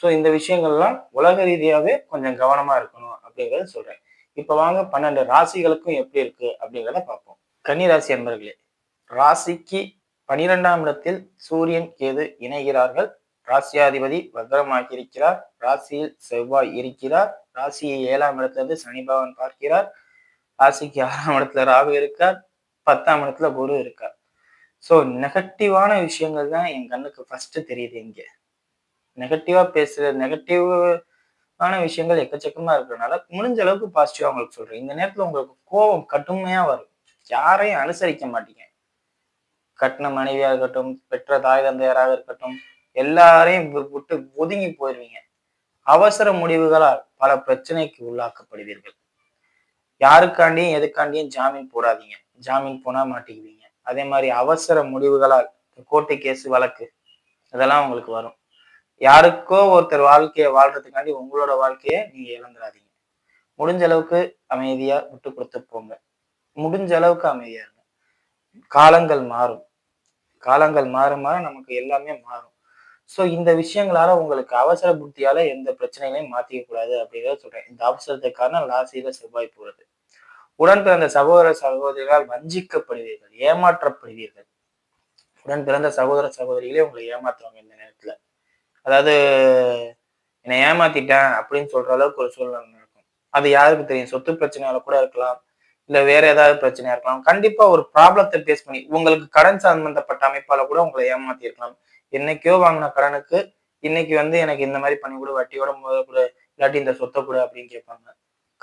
So இந்த விஷயங்கள்லாம் உலக ரீதியாகவே கொஞ்சம் கவனமாக இருக்கணும் அப்படிங்கிறத சொல்கிறேன் இப்போ வாங்க பன்னெண்டு ராசிகளுக்கும் எப்படி இருக்கு அப்படிங்கிறத பார்ப்போம். கன்னி ராசி என்பர்களே ராசிக்கு பனிரெண்டாம் இடத்தில் சூரியன் கேது இணைகிறார்கள். ராசியாதிபதி வக்ரமாகி இருக்கிறார் ராசியில் செவ்வாய் இருக்கிறார். ராசியை ஏழாம் இடத்துல சனி பகவான் பார்க்கிறார். ராசிக்கு ஆறாம் இடத்துல ராகு இருக்கார். பத்தாம் இடத்துல குரு இருக்கார். ஸோ நெகட்டிவான விஷயங்கள் தான் என் கண்ணுக்கு ஃபர்ஸ்ட் தெரியுது இங்கே. நெகட்டிவா பேசுற நெகட்டிவான விஷயங்கள் எக்கச்சக்கமா இருக்கிறனால முடிஞ்ச அளவுக்கு பாசிட்டிவா உங்களுக்கு சொல்றேன். இந்த நேரத்துல உங்களுக்கு கோபம் கடுமையா வரும். யாரையும் அனுசரிக்க மாட்டீங்க. கட்டின மனைவியா இருக்கட்டும் பெற்ற தாய் தந்தையராக இருக்கட்டும் எல்லாரையும் விட்டு ஒதுங்கி போயிடுவீங்க அவசர முடிவுகளால் பல பிரச்சனைக்கு உள்ளாக்கப்படுவீர்கள். யாருக்காண்டியும் எதுக்காண்டியும் ஜாமீன் போடாதீங்க. ஜாமீன் போனா மாட்டிக்குவீங்க. அதே மாதிரி அவசர முடிவுகளால் கோர்ட்டு கேஸ் வழக்கு இதெல்லாம் உங்களுக்கு வரும். யாருக்கோ ஒருத்தர் வாழ்க்கையை வாழ்றதுக்காண்டி உங்களோட வாழ்க்கையை நீங்க இழந்துடாதீங்க. முடிஞ்ச அளவுக்கு அமைதியா விட்டு கொடுத்து போங்க. முடிஞ்ச அளவுக்கு அமைதியா இருங்க. காலங்கள் மாறும். காலங்கள் மாற மாற நமக்கு எல்லாமே மாறும். ஸோ இந்த விஷயங்களால உங்களுக்கு அவசர புத்தியால எந்த பிரச்சனைகளையும் மாத்திக்க கூடாது அப்படிங்கிறத சொல்றேன். இந்த அவசரத்துக்கான காரணம் ராசியில செவ்வாய் போறது. உடன் பிறந்த சகோதர சகோதரிகளால் வஞ்சிக்கப்படுவீர்கள் ஏமாற்றப்படுவீர்கள். உடன் பிறந்த சகோதர சகோதரிகளே உங்களை ஏமாத்துவாங்க இந்த அதாவது என்னை ஏமாத்திட்டேன் அப்படின்னு சொல்ற அளவுக்கு ஒரு சூழ்நிலை நடக்கும். அது யாருக்கு தெரியும்? சொத்து பிரச்சனையால கூட இருக்கலாம். இல்ல வேற ஏதாவது பிரச்சனையா இருக்கலாம். கண்டிப்பா ஒரு ப்ராப்ளத்தை பேஸ் பண்ணி உங்களுக்கு கடன் சம்பந்தப்பட்ட அமைப்பால கூட உங்களை ஏமாத்தி இருக்கலாம். என்னைக்கோ வாங்கின கடனுக்கு இன்னைக்கு வந்து எனக்கு இந்த மாதிரி பண்ணி கூட வட்டியோட முதல் கூட இல்லாட்டி இந்த சொத்தை கூட அப்படின்னு கேட்பாங்க.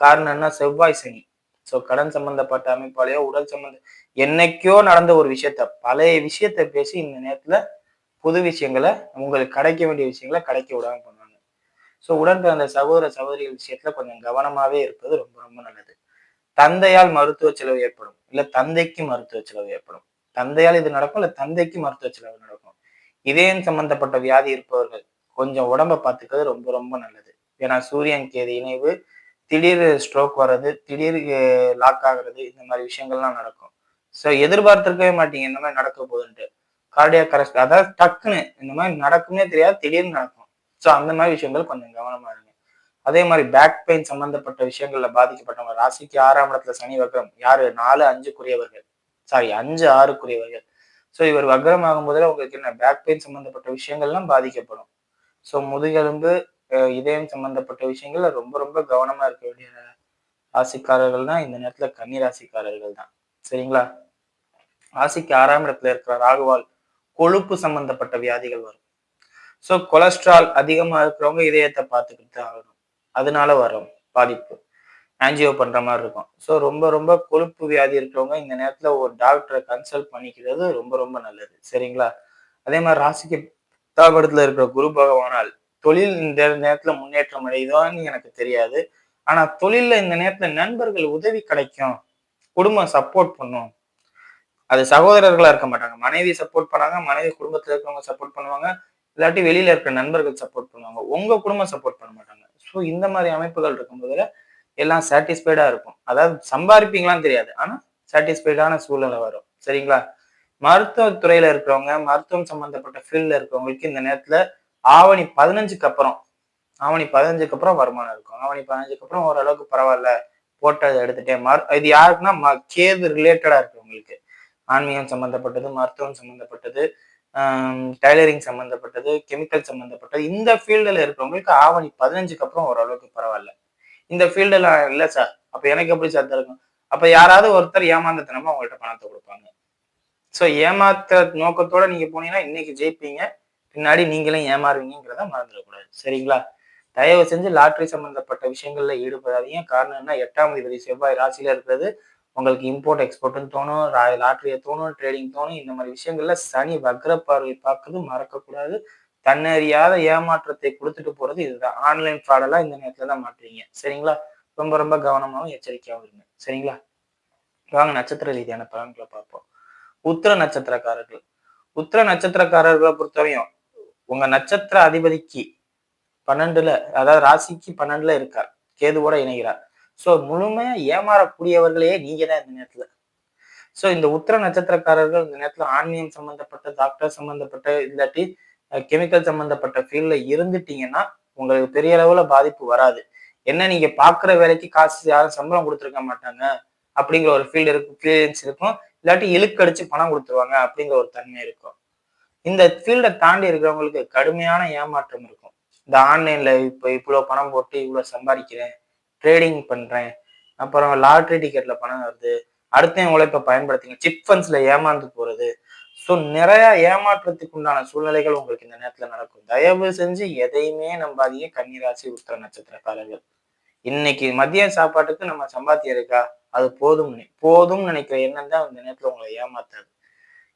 காரணம் என்ன? செவ்வாய் சனி. ஸோ கடன் சம்பந்தப்பட்ட அமைப்பாலேயோ உடல் சம்பந்த என்னைக்கோ நடந்த ஒரு விஷயத்த பழைய விஷயத்த பேசி இந்த நேரத்துல புது விஷயங்களை உங்களுக்கு கிடைக்க வேண்டிய விஷயங்களை கிடைக்க விடாம பண்ணுவாங்க. ஸோ உடன் பிறந்த சகோதர சகோதரிகள் விஷயத்துல கொஞ்சம் கவனமாவே இருப்பது ரொம்ப ரொம்ப நல்லது. தந்தையால் மருத்துவ செலவு ஏற்படும். இல்ல தந்தைக்கு மருத்துவ செலவு ஏற்படும். தந்தையால் இது நடக்கும் இல்ல தந்தைக்கு மருத்துவ செலவு நடக்கும். இதயம் சம்பந்தப்பட்ட வியாதி இருப்பவர்கள் கொஞ்சம் உடம்ப பார்த்துக்கிறது ரொம்ப ரொம்ப நல்லது. ஏன்னா சூரியன் கேது இணைவு திடீர் ஸ்ட்ரோக் வர்றது திடீர் லாக் ஆகுறது இந்த மாதிரி விஷயங்கள்லாம் நடக்கும். ஸோ எதிர்பார்த்திருக்கவே மாட்டீங்க இந்த மாதிரி நடக்க போகுதுன்ட்டு. கார்டியா கரெக்ட் அதாவது டக்குன்னு இந்த மாதிரி நடக்கும்னே தெரியாது திடீர்னு நடக்கும். ஸோ அந்த மாதிரி விஷயங்கள் கொஞ்சம் கவனமா இருங்க. அதே மாதிரி பேக் பெயின் சம்பந்தப்பட்ட விஷயங்கள்ல பாதிக்கப்பட்டவங்க ராசிக்கு ஆறாம் இடத்துல சனி வக்ரம் யாரு? நாலு அஞ்சுக்குரியவர்கள் சாரி அஞ்சு ஆறுக்குரியவர்கள் ஸோ இவர் வக்ரமாகும் போதுல உங்களுக்கு என்ன? பேக் பெயின் சம்பந்தப்பட்ட விஷயங்கள்லாம் பாதிக்கப்படும். ஸோ முதுகெலும்பு இதயம் சம்பந்தப்பட்ட விஷயங்கள்ல ரொம்ப ரொம்ப கவனமா இருக்க வேண்டிய ராசிக்காரர்கள் தான் இந்த நேரத்துல கன்னி ராசிக்காரர்கள் தான். சரிங்களா? ராசிக்கு ஆறாம் இடத்துல இருக்கிற ராகுவால் கொழுப்பு சம்பந்தப்பட்ட வியாதிகள் வரும். ஸோ கொலஸ்ட்ரால் அதிகமாக இருக்கிறவங்க இதயத்தை பார்த்துக்கிட்டு தான் ஆகணும். அதனால வரும் பாதிப்பு. ஆன்ஜியோ பண்ணுற மாதிரி இருக்கும். ஸோ ரொம்ப ரொம்ப கொழுப்பு வியாதி இருக்கிறவங்க இந்த நேரத்தில் ஒரு டாக்டரை கன்சல்ட் பண்ணிக்கிறது ரொம்ப ரொம்ப நல்லது. சரிங்களா? அதே மாதிரி ராசிக்கு தாபடத்துல இருக்கிற குரு பகவானால் தொழில் இந்த நேரத்தில் முன்னேற்றம் அடையுதான்னு எனக்கு தெரியாது. ஆனால் தொழிலில் இந்த நேரத்தில் நண்பர்கள் உதவி கிடைக்கும். குடும்பம் சப்போர்ட் பண்ணும். அது சகோதரர்களா இருக்க மாட்டாங்க. மனைவி சப்போர்ட் பண்ணாங்க மனைவி குடும்பத்துல இருக்கிறவங்க சப்போர்ட் பண்ணுவாங்க. இல்லாட்டி வெளியில இருக்கிற நண்பர்கள் சப்போர்ட் பண்ணுவாங்க. உங்க குடும்பம் சப்போர்ட் பண்ண மாட்டாங்க. ஸோ இந்த மாதிரி அமைப்புகள் இருக்கும்போதுல எல்லாம் சாட்டிஸ்ஃபைடா இருக்கும். அதாவது சம்பாதிப்பீங்களான்னு தெரியாது. ஆனா சாட்டிஸ்ஃபைடான சூழ்நிலை வரும். சரிங்களா? மருத்துவத்துறையில இருக்கிறவங்க மருத்துவம் சம்பந்தப்பட்ட ஃபீல்ட்ல இருக்கிறவங்களுக்கு இந்த நேரத்துல ஆவணி பதினஞ்சுக்கு அப்புறம் ஆவணி பதினஞ்சுக்கு அப்புறம் வருமானம் இருக்கும். ஆவணி பதினஞ்சுக்கு அப்புறம் ஓரளவுக்கு பரவாயில்ல. போட்டதை எடுத்துட்டேன். மரு இது யாருக்குன்னா கேது ரிலேட்டடா இருக்கு உங்களுக்கு ஆன்மீகம் சம்மந்தப்பட்டது மருத்துவம் சம்மந்தப்பட்டது டைலரிங் சம்மந்தப்பட்டது கெமிக்கல் சம்மந்தப்பட்டது இந்த ஃபீல்டில் இருக்கிறவங்களுக்கு ஆவணி பதினஞ்சுக்கு அப்புறம் ஓரளவுக்கு பரவாயில்ல. இந்த ஃபீல்டில் இல்லை சார் அப்போ எனக்கு எப்படி சார் இருக்கும் அப்போ யாராவது ஒருத்தர் ஏமாந்தத்தனமா அவங்கள்ட்ட பணத்தை கொடுப்பாங்க. ஸோ ஏமாத்த நோக்கத்தோட நீங்க போனீங்கன்னா இன்னைக்கு ஜெயிப்பீங்க. பின்னாடி நீங்களும் ஏமாறுவீங்கிறத மறந்துடக்கூடாது. சரிங்களா? தயவு செஞ்சு லாட்ரி சம்பந்தப்பட்ட விஷயங்கள்ல ஈடுபடாதீங்க. காரணம் என்ன? எட்டாம் தேதி செவ்வாய் ராசியில இருக்கிறது. உங்களுக்கு இம்போர்ட் எக்ஸ்போர்ட்னு தோணும் லாட்ரியை தோணும் ட்ரேடிங் தோணும் இந்த மாதிரி விஷயங்கள்ல சனி வக்ர பார்வை பார்க்கறது மறக்கக்கூடாது. தன்னறியாத ஏமாற்றத்தை கொடுத்துட்டு போறது இதுதான். ஆன்லைன் ஃப்ராடெல்லாம் இந்த நேரத்துல தான் மாட்டுறீங்க சரிங்களா? ரொம்ப ரொம்ப கவனமாகவும் எச்சரிக்கையாகவும் இருங்க. சரிங்களா? வாங்க நட்சத்திர ரீதியான பலன்களை பார்ப்போம். உத்திர நட்சத்திரக்காரர்கள். உத்திர நட்சத்திரக்காரர்களை பொறுத்தவரையும் உங்க நட்சத்திர அதிபதிக்கு பன்னெண்டுல அதாவது ராசிக்கு பன்னெண்டுல இருக்கார். கேதுவோட இணைகிறார். ஸோ முழுமையா ஏமாறக்கூடியவர்களே நீங்க தான் இந்த நேரத்துல. ஸோ இந்த உத்திர நட்சத்திரக்காரர்கள் இந்த நேரத்துல ஆன்மீகம் சம்பந்தப்பட்ட டாக்டர் சம்பந்தப்பட்ட இல்லாட்டி கெமிக்கல் சம்பந்தப்பட்ட ஃபீல்ட்ல இருந்துட்டீங்கன்னா உங்களுக்கு பெரிய அளவுல பாதிப்பு வராது. என்ன நீங்க பாக்குற வேலைக்கு காசு யாரும் சம்பளம் கொடுத்துருக்க மாட்டாங்க அப்படிங்கிற ஒரு ஃபீல்டு இருக்கும் ஃபீலிங்ஸ் இருக்கும். இல்லாட்டி இழுக்கடிச்சு பணம் கொடுத்துருவாங்க அப்படிங்கிற ஒரு தன்மை இருக்கும். இந்த ஃபீல்டை தாண்டி இருக்கிறவங்களுக்கு கடுமையான ஏமாற்றம் இருக்கும். இந்த ஆன்லைன்ல இப்போ இவ்வளோ பணம் போட்டு இவ்வளோ சம்பாதிக்கிறேன் ட்ரேடிங் பண்ணுறேன் அப்புறம் லாட்ரி டிக்கெட்டில் பணம் வருது. அடுத்த உழைப்பை பயன்படுத்திங்க. சிட் ஃபண்ட்ஸில் ஏமாந்து போகிறது ஸோ நிறைய ஏமாற்றத்துக்கு உண்டான சூழ்நிலைகள் உங்களுக்கு இந்த நேரத்தில் நடக்கும். தயவு செஞ்சு எதையுமே நம்பாதீங்க. கன்னிராசி உத்திர நட்சத்திரக்காரர்கள் இன்னைக்கு மதிய சாப்பாட்டுக்கு நம்ம சம்பாத்தியம் இருக்கா? அது போதும் போதும் நினைக்கிற எண்ணம் தான் இந்த நேரத்தில் உங்களை ஏமாத்தாது.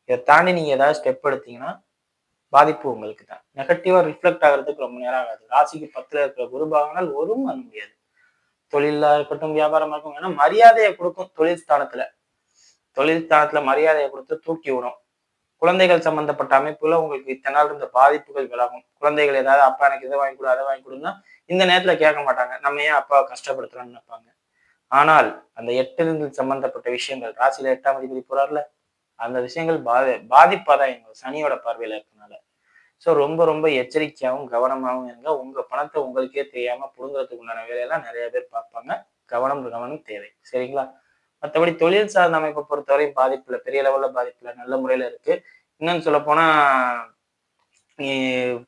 இதை தாண்டி நீங்கள் ஏதாவது ஸ்டெப் எடுத்தீங்கன்னா பாதிப்பு உங்களுக்கு தான் நெகட்டிவாக ரிஃப்ளெக்ட் ஆகிறதுக்கு ரொம்ப நேரம் ஆகாது. ராசிக்கு பத்தில் இருக்கிற குருபாகனால் ஒரு பண்ண முடியாது. தொழிலா இருக்கட்டும் வியாபாரமா இருக்கும் ஏன்னா மரியாதையை கொடுக்கும் தொழில் ஸ்தானத்துல. தொழில் ஸ்தானத்துல மரியாதையை கொடுத்து தூக்கி விடும். குழந்தைகள் சம்பந்தப்பட்ட அமைப்புல உங்களுக்கு இத்தனை நாள் இருந்த பாதிப்புகள் விலகும். குழந்தைகள் ஏதாவது அப்பா எனக்கு இதை வாங்கி கொடு அதை வாங்கி கொடுன்னா இந்த நேரத்துல கேட்க மாட்டாங்க. நம்ம ஏன் அப்பாவை கஷ்டப்படுத்துறோம்னு நினைப்பாங்க. ஆனால் அந்த எட்டிலிருந்து சம்பந்தப்பட்ட விஷயங்கள் ராசியில எட்டாம் அதிபதி போறாருல அந்த விஷயங்கள் பாதி பாதிப்பாதான் எங்க சனியோட பார்வையில இருக்கனால. ஸோ ரொம்ப ரொம்ப எச்சரிக்கையாகவும் கவனமாகவும் இருங்க. உங்கள் பணத்தை உங்களுக்கே தெரியாமல் புடுங்குறதுக்கு உண்டான வேலையெல்லாம் நிறைய பேர் பார்ப்பாங்க. கவனம் கவனம் தேவை. சரிங்களா? மற்றபடி தொழில் சார்ந்த அமைப்பை பொறுத்தவரையும் பாதிப்பில் பெரிய லெவலில் பாதிப்பில் நல்ல முறையில் இருக்குது இன்னும் சொல்ல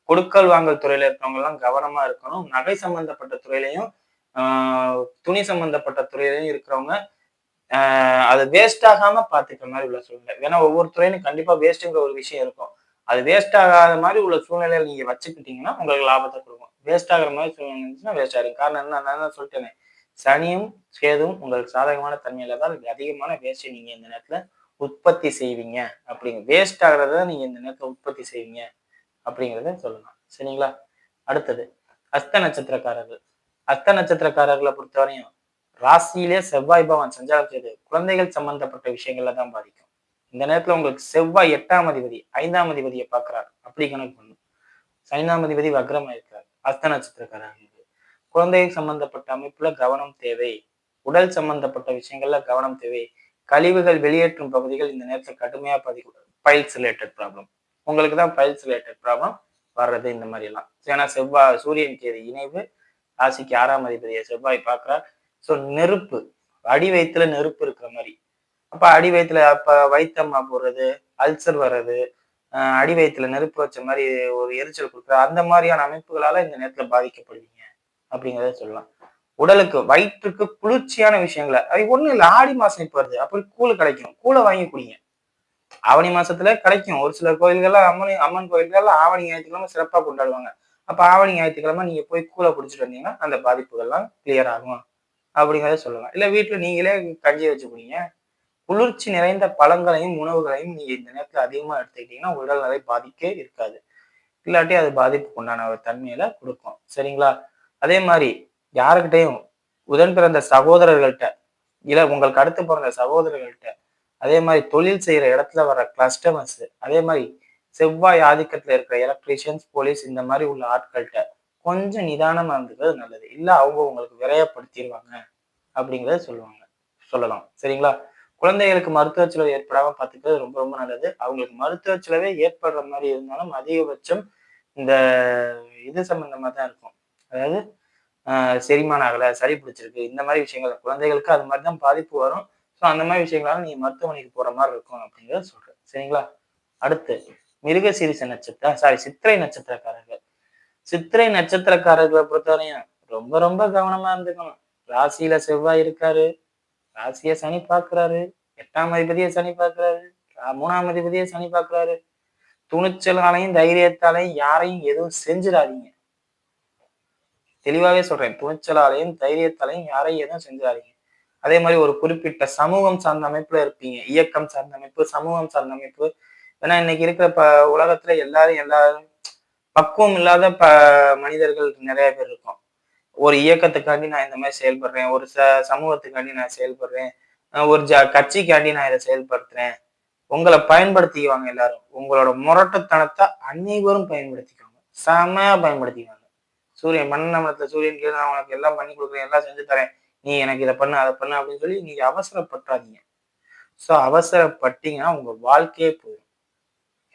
கொடுக்கல் வாங்கல் துறையில இருக்கிறவங்கெல்லாம் கவனமாக கவனமா இருக்கணும். நகை சம்பந்தப்பட்ட துறையிலையும் துணி சம்பந்தப்பட்ட துறையிலையும் இருக்கிறவங்க அது வேஸ்ட் ஆகாம பாத்துக்கிற மாதிரி உள்ள சூழ்நிலை. ஏன்னா ஒவ்வொரு துறையிலும் கண்டிப்பா வேஸ்ட்டுங்கிற ஒரு விஷயம் இருக்கும். அது வேஸ்ட் ஆகாத மாதிரி உள்ள சூழ்நிலையில நீங்க வச்சுக்கிட்டீங்கன்னா உங்களுக்கு லாபத்தை கொடுக்கும். வேஸ்ட் ஆகிற மாதிரி சூழ்நிலை இருந்துச்சுன்னா வேஸ்ட் ஆகும் காரணம் என்ன? நான் தான் சொல்லிட்டேனே. சனியும் சேதும் உங்களுக்கு சாதகமான தன்மையில தான் அதிகமான வேஸ்ட் நீங்க இந்த நேரத்துல உற்பத்தி செய்வீங்க. அப்படிங்க வேஸ்ட் ஆகிறத நீங்க இந்த நேரத்துல உற்பத்தி செய்வீங்க அப்படிங்கிறத சொல்லலாம். சரிங்களா? அடுத்தது அஸ்த நட்சத்திரக்காரர்கள். அஸ்த நட்சத்திரக்காரர்களை பொறுத்தவரையும் ராசியிலே செவ்வாய் பவன் சஞ்சாரம் செய்து குழந்தைகள் சம்பந்தப்பட்ட விஷயங்கள்ல தான் பாதிக்கும். இந்த நேரத்துல உங்களுக்கு செவ்வாய் எட்டாம் அதிபதி ஐந்தாம் அதிபதியை பார்க்கிறார். அப்படி கணக்கு பண்ணும். ஐந்தாம் அதிபதி வக்ரமா இருக்கிறார் அஸ்த நட்சத்திரக்காரர்கள் குழந்தை சம்பந்தப்பட்ட அமைப்புல கவனம் தேவை. உடல் சம்பந்தப்பட்ட விஷயங்கள்ல கவனம் தேவை. கழிவுகள் வெளியேற்றும் பகுதிகள் இந்த நேரத்தில் கடுமையா பதிவு பைல்ஸ் ரிலேட்டட் ப்ராப்ளம். உங்களுக்கு தான் பைல்ஸ் ரிலேட்டட் ப்ராப்ளம் வர்றது இந்த மாதிரி எல்லாம். ஏன்னா செவ்வாய் சூரியன் கேது இணைவு ராசிக்கு ஆறாம் அதிபதியை செவ்வாய் பார்க்கிறார். ஸோ நெருப்பு அடி வயிற்றுல நெருப்பு இருக்கிற மாதிரி. அப்ப அடி வயிற்றுல அப்ப வைத்தம்மா போடுறது அல்சர் வர்றது அடி வயிற்றுல நெருப்பு வச்ச மாதிரி ஒரு எரிச்சல் கொடுக்குற அந்த மாதிரியான அமைப்புகளால இந்த நேரத்துல பாதிக்கப்படுவீங்க அப்படிங்கிறத சொல்லலாம். உடலுக்கு வயிற்றுக்கு குளிர்ச்சியான விஷயங்களை அது ஒண்ணும் இல்லை ஆடி மாசம் இப்போ வருது அப்படி கூழ் கிடைக்கும் கூழை வாங்கி குடிங்க. ஆவணி மாசத்துல கிடைக்கும் ஒரு சில கோயில்கள்லாம் அம்மன் அம்மன் கோயில்கள்ல ஆவணி ஞாயிற்றுக்கிழமை சிறப்பாக கொண்டாடுவாங்க. அப்ப ஆவணி ஞாயிற்றுக்கிழமை நீங்க போய் கூழ குடிச்சிட்டு வந்தீங்கன்னா அந்த பாதிப்புகள்லாம் கிளியர் ஆகும் அப்படிங்கிறத சொல்லலாம் இல்ல வீட்டுல நீங்களே கஞ்சி வச்சு குடிங்க. குளிர்ச்சி நிறைந்த பழங்களையும் உணவுகளையும் நீங்க இந்த நேரத்துல அதிகமா எடுத்துக்கிட்டீங்கன்னா உடல்நிலை பாதிக்கே இருக்காது. இல்லாட்டி அது பாதிப்புக்கு உண்டான ஒரு தன்மையில கொடுக்கும். சரிங்களா? அதே மாதிரி யாருக்கிட்டையும் உடன் பிறந்த சகோதரர்கள்ட்ட இல்ல உங்களுக்கு அடுத்து பிறந்த சகோதரர்கள்ட்ட அதே மாதிரி தொழில் செய்யற இடத்துல வர கஸ்டமர்ஸ் அதே மாதிரி செவ்வாய் ஆதிக்கத்துல இருக்கிற எலக்ட்ரீஷியன்ஸ் போலீஸ் இந்த மாதிரி உள்ள ஆட்கள்கிட்ட கொஞ்சம் நிதானமா இருந்துக்கிறது நல்லது. இல்ல அவங்க உங்களுக்கு விரையப்படுத்திடுவாங்க அப்படிங்கிறத சொல்லுவாங்க. சொல்லலாம். சரிங்களா? குழந்தைகளுக்கு மருத்துவ செலவு ஏற்படாம பார்த்துக்கிறது ரொம்ப ரொம்ப நல்லது. அவங்களுக்கு மருத்துவ செலவே ஏற்படுற மாதிரி இருந்தாலும் அதிகபட்சம் இந்த இது சம்பந்தமா தான் இருக்கும். அதாவது செரிமானம் ஆகலை சளி பிடிச்சிருக்கு இந்த மாதிரி விஷயங்கள் குழந்தைகளுக்கு அது மாதிரி தான் பாதிப்பு வரும். ஸோ அந்த மாதிரி விஷயங்களால நீங்கள் மருத்துவமனைக்கு போற மாதிரி இருக்கும் அப்படிங்கிறத சொல்றேன். சரிங்களா? அடுத்து மிருக சீரிச நட்சத்திரம் சாரி சித்திரை நட்சத்திரக்காரர்கள். சித்திரை நட்சத்திரக்காரர்களை பொறுத்தவரையும் ரொம்ப ரொம்ப கவனமா இருந்துக்கணும். ராசியில செவ்வாய் இருக்காரு. ராசிய சனி பார்க்கிறாரு எட்டாம் அதிபதியை சனி பார்க்கிறாரு மூணாம் அதிபதியை சனி பார்க்கிறாரு. துணிச்சலாலையும் தைரியத்தாலையும் யாரையும் எதுவும் செஞ்சிடாதீங்க. தெளிவாவே சொல்றேன் துணிச்சலாலையும் தைரியத்தாலையும் யாரையும் எதுவும் செஞ்சிடாதீங்க. அதே மாதிரி ஒரு குறிப்பிட்ட சமூகம் சார்ந்த அமைப்புல இருப்பீங்க இயக்கம் சார்ந்த அமைப்பு சமூகம் சார்ந்த அமைப்பு. ஏன்னா இன்னைக்கு இருக்கிற ப உலகத்துல எல்லாரும் எல்லாரும் பக்குவம் இல்லாத ப மனிதர்கள் நிறைய பேர் இருக்கும். ஒரு இயக்கத்துக்காண்டி நான் இந்த மாதிரி செயல்படுறேன். ஒரு ச சமூகத்துக்காண்டி நான் செயல்படுறேன். ஒரு ஜ கட்சிக்காண்டி நான் இதை செயல்படுத்துறேன். உங்களை பயன்படுத்திக்குவாங்க எல்லாரும். உங்களோட முரட்டுத்தனத்தை அனைவரும் பயன்படுத்திக்குவாங்க. செமையா பயன்படுத்திக்குவாங்க. சூரியன் மன்னமலத்துல சூரியன் கீழே நான் உனக்கு எல்லாம் பண்ணி கொடுக்குறேன் எல்லாம் செஞ்சு தரேன். நீ எனக்கு இதை பண்ணு அதை பண்ணு அப்படின்னு சொல்லி நீங்க அவசரப்பட்டுறாதீங்க. ஸோ அவசரப்பட்டீங்கன்னா உங்க வாழ்க்கையே போயிடும்.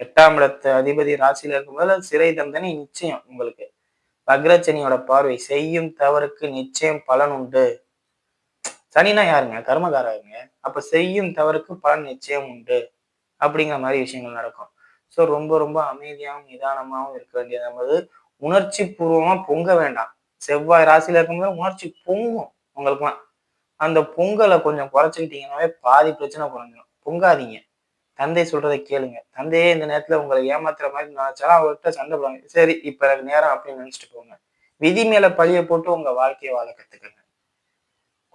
எட்டாம் இடத்து அதிபதி ராசியில இருக்கும்போது சிறை தண்டனை நிச்சயம் உங்களுக்கு. வக்ரச்சனியோட பார்வை செய்யும் தவறுக்கு நிச்சயம் பலன் உண்டு. சனினா யாருங்க? கர்மகாரங்க அப்ப செய்யும் தவறுக்கு பலன் நிச்சயம் உண்டு. அப்படிங்கிற மாதிரி விஷயங்கள் நடக்கும். ஸோ ரொம்ப ரொம்ப அமைதியாகவும் நிதானமாகவும் இருக்க வேண்டியது. நமது உணர்ச்சி பூர்வமா பொங்க வேண்டாம். செவ்வாய் ராசியில இருக்கும்போது உணர்ச்சி பொங்கும் உங்களுக்குலாம். அந்த பொங்கலை கொஞ்சம் குறைச்சிக்கிட்டீங்கன்னாவே பாதி பிரச்சனை குறைஞ்சிடும் பொங்காதீங்க. தந்தை சொல்றதை கேளுங்க. தந்தையே இந்த நேரத்துல உங்களை ஏமாத்துற மாதிரி நினைச்சாலும் அவர்கிட்ட சண்டை போடுவாங்க சரி இப்ப எனக்கு நேரம் அப்படின்னு நினைச்சிட்டு போங்க. விதி மேல பழிய போட்டு உங்க வாழ்க்கையை வாழ கத்துக்கங்க.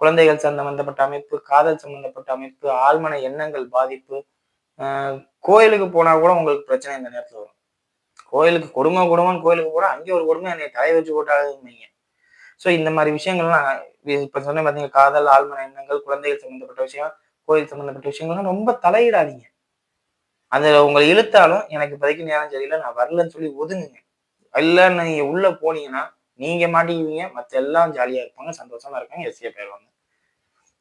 குழந்தைகள் சம்பந்தப்பட்ட அமைப்பு காதல் சம்பந்தப்பட்ட அமைப்பு ஆழ்மன எண்ணங்கள் பாதிப்பு கோயிலுக்கு போனா கூட உங்களுக்கு பிரச்சனை இந்த நேரத்துல வரும். கோயிலுக்கு கொடுமை கொடுமைன்னு கோயிலுக்கு போனா அங்கே ஒரு கொடுமை என்னை தலை வச்சு போட்டாலுங்க ஸோ இந்த மாதிரி விஷயங்கள்லாம் இப்போ சொன்னேன் பார்த்தீங்க காதல் ஆழ்மன எண்ணங்கள் குழந்தைகள் சம்பந்தப்பட்ட விஷயம் கோயில் சம்பந்தப்பட்ட விஷயங்கள்லாம் ரொம்ப தலையிடாதீங்க. அந்த உங்களை இழுத்தாலும் எனக்கு இப்போதைக்கு நேரம் சரியில்லை நான் வரலன்னு சொல்லி ஒதுங்குங்க. இல்லைன்னு நீங்க உள்ள போனீங்கன்னா நீங்க மாட்டிக்குவீங்க மற்ற எல்லாம் ஜாலியா இருப்பாங்க சந்தோஷமா இருக்காங்க எஸ்ஏ போயிடுவாங்க.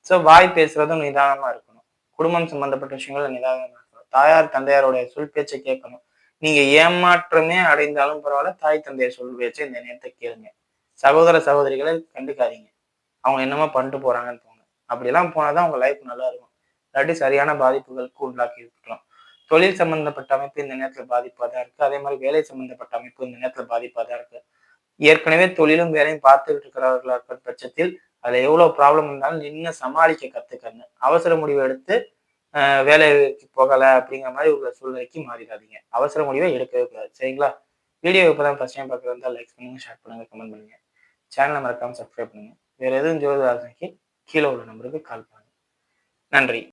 ஸோ வாய் பேசுறதும் நிதானமா இருக்கணும். குடும்பம் சம்பந்தப்பட்ட விஷயங்கள் நிதானமா இருக்கணும். தாயார் தந்தையாரோட சொல் பேச்சை கேட்கணும். நீங்க ஏமாற்றமே அடைந்தாலும் பரவாயில்ல தாய் தந்தையர் சொல் பேச்சை இந்த நேரத்தை கேளுங்க. சகோதர சகோதரிகளை கண்டுக்காதீங்க. அவங்க என்னமோ பண்ணிட்டு போறாங்கன்னு போங்க. அப்படிலாம் போனாதான் உங்க லைஃப் நல்லா இருக்கும். இல்லாட்டி சரியான பாதிப்புகளுக்கு உள்ளாக்கி இருக்கலாம். தொழில் சம்பந்தப்பட்ட அமைப்பு இந்த நேரத்தில் பாதிப்பாக தான் இருக்கு. அதே மாதிரி வேலை சம்பந்தப்பட்ட அமைப்பு இந்த நேரத்தில் பாதிப்பாக தான் இருக்கு. ஏற்கனவே தொழிலும் வேலையும் பார்த்துக்கிட்டு இருக்கிறவர்களா இருக்கிற பட்சத்தில் அதுல எவ்வளவு ப்ராப்ளம் இருந்தாலும் நின்று சமாளிக்க கத்துக்கணும். அவசர முடிவு எடுத்து வேலைக்கு போகலை அப்படிங்கிற மாதிரி உள்ள சூழ்நிலைக்கு மாறிடாதீங்க. அவசர முடிவை எடுக்கவே கூடாது. சரிங்களா? வீடியோ இப்போதான் ஃபஸ்ட் டைம் பார்க்குறதா லைக் பண்ணுங்கள் ஷேர் பண்ணுங்கள் கமெண்ட் பண்ணுங்க. சேனலை மறக்காமல் சப்ஸ்கிரைப் பண்ணுங்க. வேறு எதுவும் ஜோதிதாசனைக்கு கீழே உள்ள நம்பருக்கு கால் பண்ணுங்கள் நன்றி.